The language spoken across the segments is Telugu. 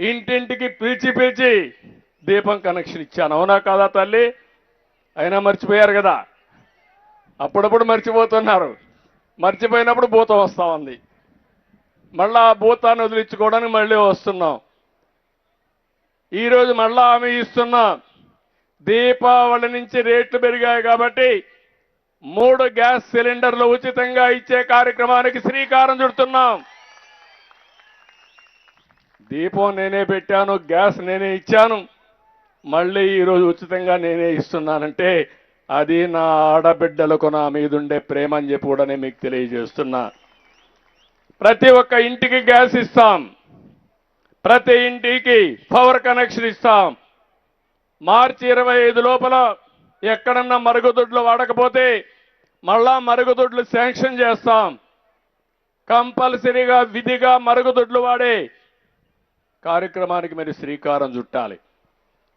ఇంటింటికి పిలిచి పిలిచి దీపం కనెక్షన్ ఇచ్చాను. అవునా కాదా తల్లి? అయినా మర్చిపోయారు కదా? అప్పుడప్పుడు మర్చిపోతున్నారు. మర్చిపోయినప్పుడు భూతం వస్తా ఉంది. మళ్ళా ఆ భూతాన్ని వదిలించుకోవడానికి మళ్ళీ వస్తున్నాం. ఈరోజు మళ్ళా ఆమె ఇస్తున్నాం. దీపావళి నుంచి రేట్లు పెరిగాయి కాబట్టి మూడు గ్యాస్ సిలిండర్లు ఉచితంగా ఇచ్చే కార్యక్రమానికి శ్రీకారం చుడుతున్నాం. దీపం నేనే పెట్టాను గ్యాస్ నేనే ఇచ్చాను. మళ్ళీ ఈరోజు ఉచితంగా నేనే ఇస్తున్నానంటే అది నా ఆడబిడ్డలకు నా మీదుండే ప్రేమ అని చెప్పి కూడా నేను మీకు తెలియజేస్తున్నా. ప్రతి ఒక్క ఇంటికి గ్యాస్ ఇస్తాం. ప్రతి ఇంటికి పవర్ కనెక్షన్ ఇస్తాం. మార్చి ఇరవై ఐదు లోపల ఎక్కడన్నా మరుగుదొడ్లు వాడకపోతే మళ్ళా మరుగుదొడ్లు శాంక్షన్ చేస్తాం. కంపల్సరీగా విధిగా మరుగుదొడ్లు వాడే కార్యక్రమానికి మీరు శ్రీకారం చుట్టాలి.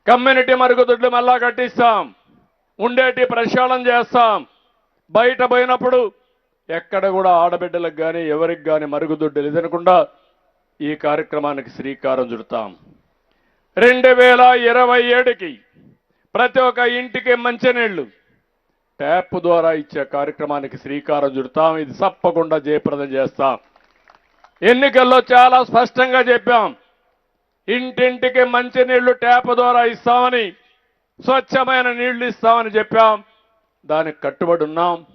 కమ్యూనిటీ మరుగుదొడ్లు మళ్ళా కట్టిస్తాం. ఉండేటి ప్రక్షాళన చేస్తాం. బయట పోయినప్పుడు ఎక్కడ కూడా ఆడబిడ్డలకు కానీ ఎవరికి కానీ మరుగుదొడ్డు లేదనకుండా ఈ కార్యక్రమానికి శ్రీకారం చుడతాం. రెండు వేల ఇరవై ఏడుకి ప్రతి ఒక్క ఇంటికి మంచినీళ్ళు ట్యాప్ ద్వారా ఇచ్చే కార్యక్రమానికి శ్రీకారం చుడతాం. ఇది తప్పకుండా జయప్రదం చేస్తాం. ఎన్నికల్లో చాలా స్పష్టంగా చెప్పాం. ఇంటింటికి మంచినీళ్ళు ట్యాప్ ద్వారా ఇస్తామని స్వచ్ఛమైన నీళ్ళు ఇస్తామని చెప్పాం. దానికి కట్టుబడి ఉన్నాం.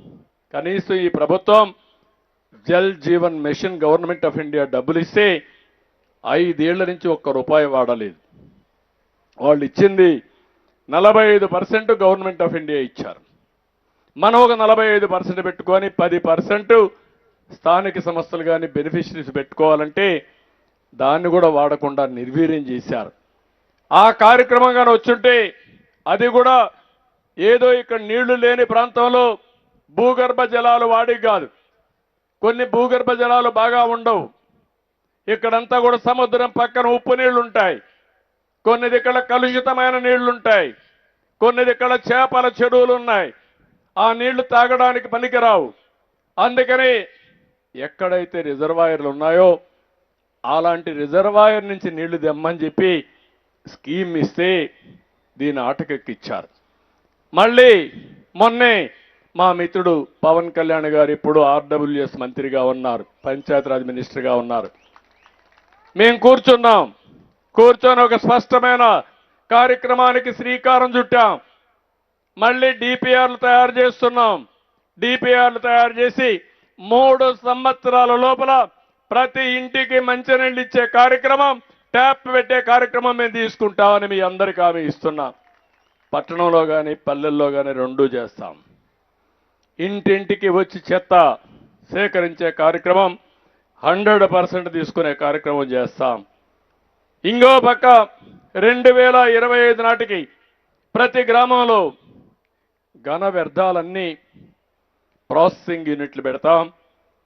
కనీసం ఈ ప్రభుత్వం Jal Jeevan mission government of India డబ్బులు ఇస్తే ఐదేళ్ళ నుంచి ఒక్క రూపాయి వాడలేదు. వాళ్ళు ఇచ్చింది నలభై ఐదు పర్సెంట్ గవర్నమెంట్ ఆఫ్ ఇండియా ఇచ్చారు. మనం ఒక నలభై ఐదు పర్సెంట్ పెట్టుకొని పది పర్సెంట్ స్థానిక సంస్థలు కానీ బెనిఫిషరీస్ పెట్టుకోవాలంటే దాన్ని కూడా వాడకుండా నిర్వీర్యం చేశారు. ఆ కార్యక్రమంగా వచ్చుంటే అది కూడా ఏదో ఇక్కడ నీళ్ళు లేని ప్రాంతంలో భూగర్భ జలాలు వాడి కాదు. కొన్ని భూగర్భ జలాలు బాగా ఉండవు. ఇక్కడంతా కూడా సముద్రం పక్కన ఉప్పు నీళ్ళు ఉంటాయి కొన్ని ఇక్కడ కలుషితమైన నీళ్ళుంటాయి. కొన్నిది కొన్ని చేపల చెరువులు ఉన్నాయి ఆ నీళ్ళు తాగడానికి పనికిరావు. అందుకని ఎక్కడైతే రిజర్వాయర్లు ఉన్నాయో అలాంటి రిజర్వాయర్ నుంచి నీళ్ళు తెమ్మని చెప్పి స్కీమ్ ఇస్తే దీని ఆటకెక్కిచ్చారు. మళ్ళీ మొన్నే మా మిత్రుడు పవన్ కళ్యాణ్ గారు ఇప్పుడు ఆర్డబ్ల్యూఎస్ మంత్రిగా ఉన్నారు పంచాయతీరాజ్ మినిస్టర్గా ఉన్నారు. మేము కూర్చున్నాం. కూర్చొని ఒక స్పష్టమైన కార్యక్రమానికి శ్రీకారం చుట్టాం. మళ్ళీ డిపిఆర్లు తయారు చేస్తున్నాం. డిపిఆర్లు తయారు చేసి మూడు సంవత్సరాల లోపల ప్రతి ఇంటికి మంచినీళ్ళు ఇచ్చే కార్యక్రమం ట్యాప్ పెట్టే కార్యక్రమం మేము తీసుకుంటామని మీ అందరికీ హామీ ఇస్తున్నాం. పట్టణంలో కానీ పల్లెల్లో కానీ రెండూ చేస్తాం. ఇంటింటికి వచ్చి చెత్త సేకరించే కార్యక్రమం హండ్రెడ్ పర్సెంట్ తీసుకునే కార్యక్రమం చేస్తాం. ఇంకో పక్క రెండు వేల ఇరవై ఐదు నాటికి ప్రతి గ్రామంలో ఘన వ్యర్థాలన్నీ ప్రాసెసింగ్ యూనిట్లు పెడతాం.